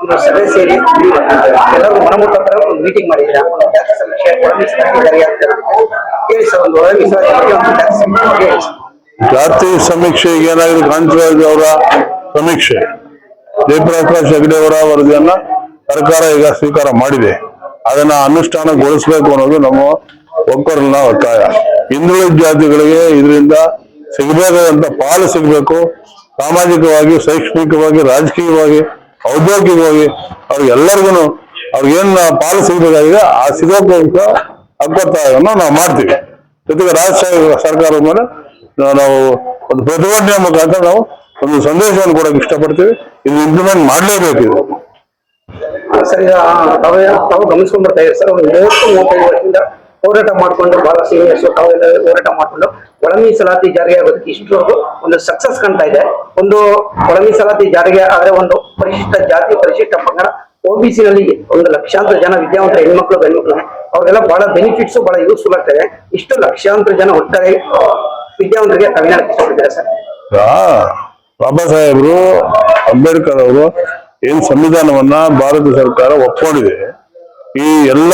ಒಂದು ಸಭೆ ಸೇರಿ ಎಲ್ಲರೂ ಒಂದು ಮೀಟಿಂಗ್ ಜಾತಿ ಸಮೀಕ್ಷೆ ಏನಾಗಿದೆ? ಕಾಂತರಾಜ್ ಅವರ ಸಮೀಕ್ಷೆ. ಜಯಪ್ರಕಾಶ್ ಹೆಗಡೆ ಅವರ ವರದಿಯನ್ನ ಸರ್ಕಾರ ಈಗ ಸ್ವೀಕಾರ ಮಾಡಿದೆ. ಅದನ್ನ ಅನುಷ್ಠಾನಗೊಳಿಸಬೇಕು ಅನ್ನೋದು ನಮ್ಮ ಒಕ್ಕರನ ಒತ್ತಾಯ. ಹಿಂದುಳಿದ ಜಾತಿಗಳಿಗೆ ಇದರಿಂದ ಸಿಗಬೇಕಾದಂತ ಪಾಲು ಸಿಗಬೇಕು. ಸಾಮಾಜಿಕವಾಗಿ, ಶೈಕ್ಷಣಿಕವಾಗಿ, ರಾಜಕೀಯವಾಗಿ, ಔದ್ಯೋಗಿಕವಾಗಿ ಅವ್ರಿಗೆಲ್ಲರಿಗೂ ಅವ್ರಿಗೇನ್ ಪಾಲು ಸಿಗಬೇಕಾಗಿದೆ ಆ ಸಿಗೋಕ್ಕಂತ ಅಗ್ಗತ್ತಾಯವನ್ನು ನಾವು ಮಾಡ್ತೀವಿ. ಜೊತೆಗೆ ರಾಜ್ಯ ಸರ್ಕಾರದ ಮೇಲೆ ನಾವು ಒಂದು ಪ್ರತಿಭಟನೆ ಮುಖಾಂತರ ನಾವು ಒಂದು ಸಂದೇಶವನ್ನು ಕೊಡೋಕೆ ಇಷ್ಟಪಡ್ತೀವಿ. ಇದು ಇಂಪ್ಲಿಮೆಂಟ್ ಮಾಡಲೇಬೇಕು ಇದು. ಸರ್ ತಾವು ಬರ್ತಾ ಸರ್, ಒಂದು ಮೂವತ್ತು ಮೂವತ್ತೈದು ವರ್ಷದಿಂದ ಹೋರಾಟ ಮಾಡ್ಕೊಂಡು ಬಹಳ ಸೀನಿಯರ್ಸ್ ತಾವೆಲ್ಲ ಹೋರಾಟ ಮಾಡ್ಕೊಂಡು ಒಳ ಮೀಸಲಾತಿ ಜಾರಿಗೆ ಆಗೋದಕ್ಕೆ ಇಷ್ಟೊಂದು ಒಂದು ಸಕ್ಸಸ್ ಕಾಣ್ತಾ ಇದೆ. ಒಂದು ಒಳ ಮೀಸಲಾತಿ ಜಾರಿಗೆ ಆದ್ರೆ ಒಂದು ಪರಿಶಿಷ್ಟ ಜಾತಿ, ಪರಿಶಿಷ್ಟ ಪಂಗಡ ಓಬಿಸಿ ನಲ್ಲಿ ಒಂದು ಲಕ್ಷಾಂತರ ಜನ ವಿದ್ಯಾವಂತ ಹೆಣ್ಮಕ್ಳು, ಗಂಡ್ಮಕ್ಳು, ಅವ್ರಿಗೆಲ್ಲ ಬಹಳ ಬೆನಿಫಿಟ್ಸ್ ಬಹಳ ಯೂಸ್ಫುಲ್ ಆಗ್ತದೆ ಇಷ್ಟು ಲಕ್ಷಾಂತರ ಜನ ಒಟ್ಟಾರೆ ವಿದ್ಯಾವಂತರಿಗೆ ಇಷ್ಟಪಟ್ಟಿದ್ದಾರೆ ಸರ್. ಬಾಬಾ ಸಾಹೇಬ್ರು, ಅಂಬೇಡ್ಕರ್ ಅವರು ಏನ್ ಸಂವಿಧಾನವನ್ನ ಭಾರತ ಸರ್ಕಾರ ಒಪ್ಕೊಂಡಿದೆ? ಈ ಎಲ್ಲ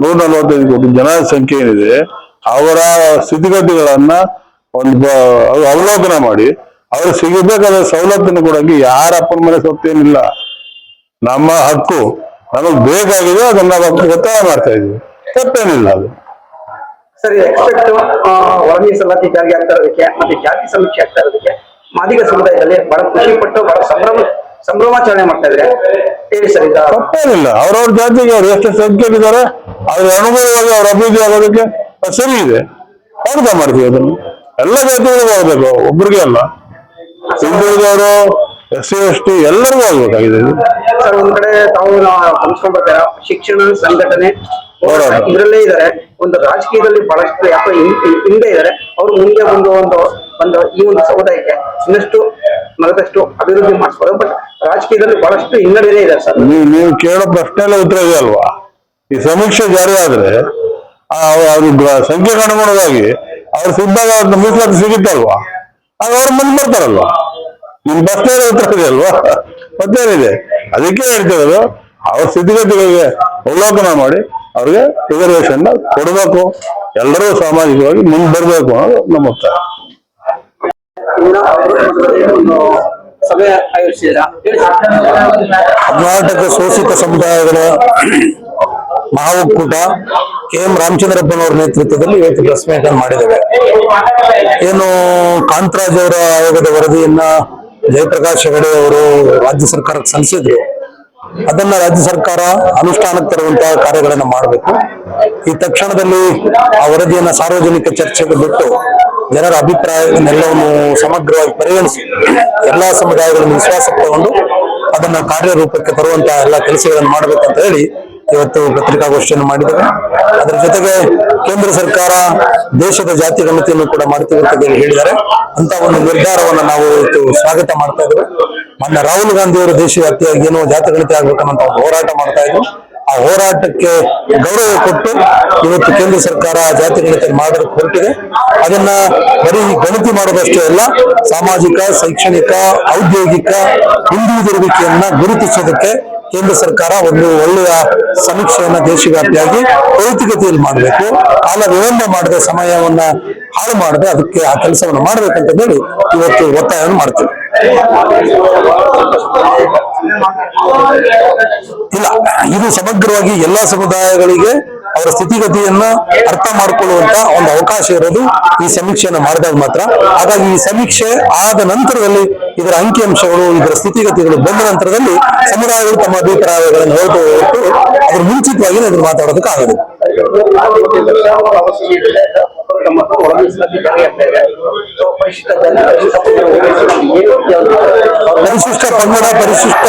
ನೂರ ನಲವತ್ತೈದು ಕೋಟಿ ಜನ ಸಂಖ್ಯೆ ಏನಿದೆ, ಅವರ ಸ್ಥಿತಿಗತಿಗಳನ್ನ ಒಂದು ಅವಲೋಕನ ಮಾಡಿ, ಅವ್ರಿಗೆ ಸಿಗಬೇಕಾದ ಸವಲತ್ತನ್ನು ಕೊಡಂಗೆ ಯಾರ ಅಪ್ಪನ ಮನೆ ಸೊತ್ತೇನಿಲ್ಲ. ನಮ್ಮ ಹಕ್ಕು, ನಮಗ್ ಬೇಕಾಗಿದೆ, ಅದನ್ನ ಒತ್ತಾಯ ಮಾಡ್ತಾ ಇದೀವಿ ತಪ್ಪೇನಿಲ್ಲ ಅದು. ಸರಿ, ಎಕ್ಸ್ಪೆಕ್ಟ್ ಜಾರಿಗೆ ಆಗ್ತಾ ಇರೋದಕ್ಕೆ, ಮತ್ತೆ ಜಾತಿ ಸಮೀಕ್ಷೆ ಆಗ್ತಾ ಇರೋದಕ್ಕೆ ಮಾದಿಗ ಸಮುದಾಯದಲ್ಲಿ ಬಹಳ ಖುಷಿ ಪಟ್ಟು ಬಹಳ ಸಂಭ್ರಮ ಸಂಭ್ರಮಾಚರಣೆ ಮಾಡ್ತಾ ಇದ್ರೆ ತಪ್ಪೇನಿಲ್ಲ. ಅವ್ರವ್ರ ಜಾತಿಗೆ ಅವ್ರು ಎಷ್ಟು ಸಂಖ್ಯೆಗಿದ್ದಾರೆ ಅವ್ರ ಅನುಗುಣವಾಗಿ ಅವ್ರ ಅಭಿವೃದ್ಧಿ ಆಗೋದಕ್ಕೆ ಸರಿ ಇದೆ. ಸ್ವಾಗತ ಮಾಡ್ತೀವಿ ಅದನ್ನು? ಎಲ್ಲ ಜಾತಿಗಳಿಗೂ ಹೋಗ್ಬೇಕು ಒಬ್ರಿಗೆ ಅಲ್ಲ. ಹಿಂದುಳಿದವರು ಎಸ್ ಸಿ ಎಸ್ ಟಿ ಎಲ್ಲರಿಗೂ ಆಗ್ಬೇಕಾಗಿದೆ ಇದು. ಸರ್ ಒಂದ್ ಕಡೆ ತಾವು ಬರ್ತಾರ ಶಿಕ್ಷಣ ಸಂಘಟನೆ ಹೋರಾಟ. ಇದರಲ್ಲೇ ಇದಾರೆ. ಒಂದು ರಾಜಕೀಯದಲ್ಲಿ ಬಹಳಷ್ಟು ಯಾಕೋ ಹಿಂದೆ ಇದಾರೆ. ಅವ್ರು ಮುಂದೆ ಒಂದು ಒಂದು ಒಂದು ಈ ಒಂದು ಸಮುದಾಯಕ್ಕೆ ಇನ್ನಷ್ಟು ಮಲದಷ್ಟು ಅಭಿವೃದ್ಧಿ ಮಾಡಿಸ್ಬೋದು. ಬಟ್ ರಾಜಕೀಯದಲ್ಲಿ ಬಹಳಷ್ಟು ಹಿನ್ನಡೆ ಇದೆ ಸರ್. ನೀವು ನೀವು ಕೇಳೋ ಪ್ರಶ್ನೆಲ್ಲ ಉತ್ತರ ಇದೆ ಅಲ್ವಾ? ಈ ಸಮೀಕ್ಷೆ ಜಾರಿ ಆದ್ರೆ ಆ, ಅವ್ರ ಅವ್ರ ಗ್ರ- ಸಂಖ್ಯೆಗೆ ಅನುಗುಣವಾಗಿ ಅವ್ರ ಸಿದ್ಧಾಗ ಮೀಸಲಾತಿ ಸಿಗುತ್ತಲ್ವಾ ಆಗ ಅವ್ರು ಮುಂದೆ ಬರ್ತಾರಲ್ವಾ ನಿಮ್ ಪ್ರಶ್ನೆ ಉತ್ತರ ಇದೆ ಅಲ್ವಾ? ಮತ್ತೇನಿದೆ ಅದಕ್ಕೆ ಹೇಳ್ತಿರೋದು, ಅವ್ರ ಸ್ಥಿತಿಗತಿಗಳಿಗೆ ಅವಲೋಕನ ಮಾಡಿ ಅವ್ರಿಗೆ ರಿಸರ್ವೇಶನ್ ಕೊಡಬೇಕು. ಎಲ್ಲರೂ ಸಾಮಾಜಿಕವಾಗಿ ಮುಂದೆ ಬರಬೇಕು ಅನ್ನೋದು ನಮ್ಮ ಒತ್ತಾಯ ಕರ್ನಾಟಕ ಶೋಷಿತ ಸಮುದಾಯಗಳ ಮಹಾ ಕೆ ಎಂ ರಾಮಚಂದ್ರಪ್ಪನವರ ನೇತೃತ್ವದಲ್ಲಿ ಇವತ್ತು ಪ್ರೆಸ್ ಮೀಟ್ ಮಾಡಿದ್ದೇವೆ. ಏನು ಕಾಂತರಾಜ್ ಅವರ ಆಯೋಗದ ವರದಿಯನ್ನ ಜಯಪ್ರಕಾಶ್ ಹೆಗಡೆ ಅವರು ರಾಜ್ಯ ಸರ್ಕಾರಕ್ಕೆ ಸಲ್ಲಿಸಿದ್ರು. ಅದನ್ನ ರಾಜ್ಯ ಸರ್ಕಾರ ಅನುಷ್ಠಾನಕ್ಕೆ ತರುವಂತಹ ಕಾರ್ಯಗಳನ್ನ ಮಾಡಬೇಕು. ಈ ತಕ್ಷಣದಲ್ಲಿ ಆ ವರದಿಯನ್ನ ಸಾರ್ವಜನಿಕ ಚರ್ಚೆಗೆ ಬಿಟ್ಟು ಜನರ ಅಭಿಪ್ರಾಯವನ್ನೆಲ್ಲವನ್ನು ಸಮಗ್ರವಾಗಿ ಪರಿಗಣಿಸಿ ಎಲ್ಲಾ ಸಮುದಾಯಗಳನ್ನು ವಿಶ್ವಾಸ ತಗೊಂಡು ಅದನ್ನ ಕಾರ್ಯರೂಪಕ್ಕೆ ತರುವಂತಹ ಎಲ್ಲ ಕೆಲಸಗಳನ್ನು ಮಾಡಬೇಕಂತ ಹೇಳಿ ಇವತ್ತು ಪತ್ರಿಕಾಗೋಷ್ಠಿಯನ್ನು ಮಾಡಿದ್ದೇವೆ. ಅದರ ಜೊತೆಗೆ ಕೇಂದ್ರ ಸರ್ಕಾರ ದೇಶದ ಜಾತಿ ಗಣತಿಯನ್ನು ಕೂಡ ಮಾಡ್ತೀವಿ ಅಂತ ಹೇಳಿ ಹೇಳಿದ್ದಾರೆ. ಅಂತ ಒಂದು ನಿರ್ಧಾರವನ್ನು ನಾವು ಇವತ್ತು ಸ್ವಾಗತ ಮಾಡ್ತಾ ಇದ್ದೇವೆ. ಮೊನ್ನೆ ರಾಹುಲ್ ಗಾಂಧಿ ಅವರು ದೇಶವ್ಯಾಪ್ತಿಯಾಗಿ ಏನೋ ಜಾತಿ ಗಣತಿ ಆಗ್ಬೇಕನ್ನೋ ಹೋರಾಟ ಮಾಡ್ತಾ ಇದ್ರು. ಆ ಹೋರಾಟಕ್ಕೆ ಗೌರವ ಕೊಟ್ಟು ಇವತ್ತು ಕೇಂದ್ರ ಸರ್ಕಾರ ಜಾತಿ ಗಣತಿ ಮಾಡೋದಕ್ಕೆ ಹೊರಟಿದೆ. ಅದನ್ನ ಬರೀ ಗಣತಿ ಮಾಡೋದಷ್ಟೇ ಅಲ್ಲ, ಸಾಮಾಜಿಕ, ಶೈಕ್ಷಣಿಕ, ಔದ್ಯೋಗಿಕ ಹಿಂದುಳಿದಿರುವಿಕೆಯನ್ನ ಗುರುತಿಸೋದಕ್ಕೆ ಕೇಂದ್ರ ಸರ್ಕಾರ ಒಂದು ಒಳ್ಳೆಯ ಸಮೀಕ್ಷೆಯನ್ನ ದೇಶವ್ಯಾಪಿಯಾಗಿ ತ್ವರಿತಗತಿಯಲ್ಲಿ ಮಾಡಬೇಕು. ಕಾಲ ವಿಳಂಬ ಮಾಡದೆ ಸಮಯವನ್ನ ಹಾಳು ಮಾಡದೆ ಅದಕ್ಕೆ ಆ ಕೆಲಸವನ್ನು ಮಾಡಬೇಕಂತ ಹೇಳಿ ಇವತ್ತು ಒತ್ತಾಯವನ್ನು ಮಾಡ್ತೀವಿ. ಇಲ್ಲ, ಇದು ಸಮಗ್ರವಾಗಿ ಎಲ್ಲಾ ಸಮುದಾಯಗಳಿಗೆ ಅವರ ಸ್ಥಿತಿಗತಿಯನ್ನ ಅರ್ಥ ಮಾಡಿಕೊಳ್ಳುವಂತ ಒಂದು ಅವಕಾಶ ಇರೋದು ಈ ಸಮೀಕ್ಷೆಯನ್ನ ಮಾಡಿದಾಗ ಮಾತ್ರ. ಹಾಗಾಗಿ ಈ ಸಮೀಕ್ಷೆ ಆದ ನಂತರದಲ್ಲಿ ಇದರ ಅಂಕಿಅಂಶಗಳು, ಇದರ ಸ್ಥಿತಿಗತಿಗಳು ಬಂದ ನಂತರದಲ್ಲಿ ಸಮುದಾಯಗಳು ತಮ್ಮ ಅಭಿಪ್ರಾಯಗಳನ್ನು ಹೊರಟು ಅದ್ರ ಮುಂಚಿತವಾಗಿ ಇದನ್ನು ಮಾತಾಡೋದಕ್ಕೆ ಆಗೋದು ಪರಿಶಿಷ್ಟ ಪಂಗಡ ಪರಿಶಿಷ್ಟ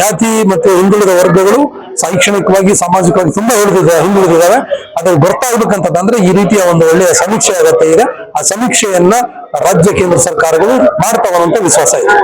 ಜಾತಿ ಮತ್ತು ಹಿಂದುಳಿದ ವರ್ಗಗಳು ಶೈಕ್ಷಣಿಕವಾಗಿ, ಸಾಮಾಜಿಕವಾಗಿ ತುಂಬಾ ಹಿಡಿದಿದೆ ಹಿಂದುಳಿದಿದ್ದಾವೆ ಅದ್ರಲ್ಲಿ ಗೊತ್ತಾಗ್ಬೇಕಂತಂದ್ರೆ ಈ ರೀತಿಯ ಒಂದು ಒಳ್ಳೆಯ ಸಮೀಕ್ಷೆ ಅಗತ್ಯ ಇದೆ. ಆ ಸಮೀಕ್ಷೆಯನ್ನ ರಾಜ್ಯ, ಕೇಂದ್ರ ಸರ್ಕಾರಗಳು ಮಾಡ್ತಾವಂತ ವಿಶ್ವಾಸ ಇದೆ.